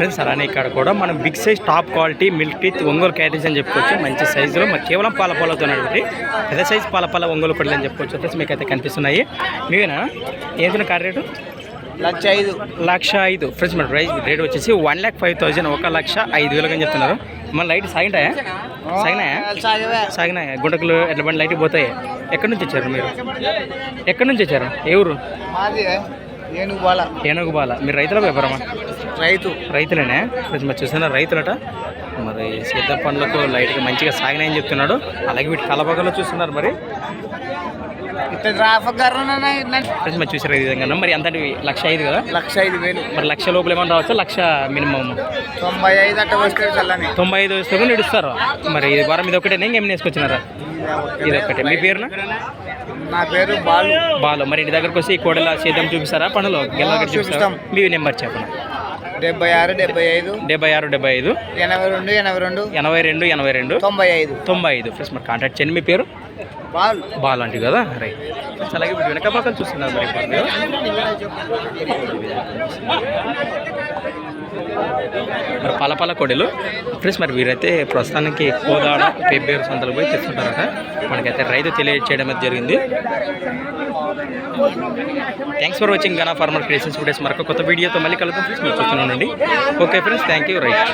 Friends అలానే ఇక్కడ కూడా మనం big size top quality milk teeth Ongole carries అని చెప్పుకోవచ్చు. మంచి సైజులో మరి కేవలం పాల పాలతో ఉన్నటువంటి పెద్ద సైజ్ పాల పాల ఒంగోలు కొడలు అని చెప్పుకోవచ్చు. ఫ్రెండ్స్ మీకు అయితే కనిపిస్తున్నాయి మీవేనా ఏంటి కార్ రేటు? లక్ష ఐదు. లక్ష ఐదు. ఫ్రెండ్స్ మన ప్రైస్ రేట్ వచ్చేసి వన్ ల్యాక్ ఫైవ్ థౌజండ్ ఒక లక్ష ఐదు వేలుగా అని చెప్తున్నారు. మన లైట్ సాగినాయా? సాగవే సాగినాయా? గుంటకులు ఎట్ల బండి లైట్ పోతాయి? ఎక్కడి నుంచి వచ్చారు మీరు? ఎక్కడి నుంచి వచ్చారు? ఏ ఊరు? మాది ఏనుగు బాల. ఏనుగు బాల. మీరు రైతుల వ్యాపారమా? రైతు. రైతులేనే? మరి చూస్తున్నారు రైతులట? మరి సీత పండ్లకు లైట్గా మంచిగా సాగినాయని చెప్తున్నాడు. అలాగే వీటి కలపగలో చూస్తున్నారు మరి. మరి. చూసారు ఈ విధంగా మరి ఎంత లక్ష ఐదు కదా? లక్ష ఐదు వేలు. మరి లక్ష లోపల ఏమన్నా రావచ్చు? లక్ష మినిమం. తొంభై ఐదు అట్ట వస్తే తొంభై ఐదు వస్తే కూడా ఇస్తారు మరి ఇది వారం ఇది ఒకటే ఇంకేమైనా వేసుకొచ్చినారా ఇది ఒకటే. మీ పేరున? నా పేరు బాలు. బాలు. మరి ఇంటి దగ్గరకు వచ్చి కోడల సేద్యం చూపిస్తారా? పనులు గెల చూపిస్తారా? చూపిస్తాం. మీ నెంబర్ చెప్పండి డెబ్బై ఆరు డెబ్బై ఐదు. డెబ్బై ఆరు డెబ్బై ఐదు. ఎనభై రెండు ఎనభై రెండు. ఎనభై రెండు ఎనభై రెండు. తొంభై ఐదు. తొంభై ఐదు. ఫ్రెండ్స్ మరి కాంటాక్ట్ చేయండి మీ పేరు? బాలు. బాల్ అంటే కదా? రైట్ అలాగే వీటి వెనక పక్కన చూస్తున్నారు మరి. మరి పలపల కొడలు. ఫ్రెండ్స్ మరి వీరైతే ప్రస్తుతానికి కోదాడ పెబ్బేరు సంతలు పోయి తెచ్చుకుంటారట మనకైతే రైతు తెలియజేయడం అయితే జరిగింది. Thanks for watching Gana farmer creations foodies మరొక కొత్త వీడియోతో మళ్ళీ కలుద్దాం. ఫ్రెండ్స్ మీరు చూస్తున్నానండి okay friends thank you right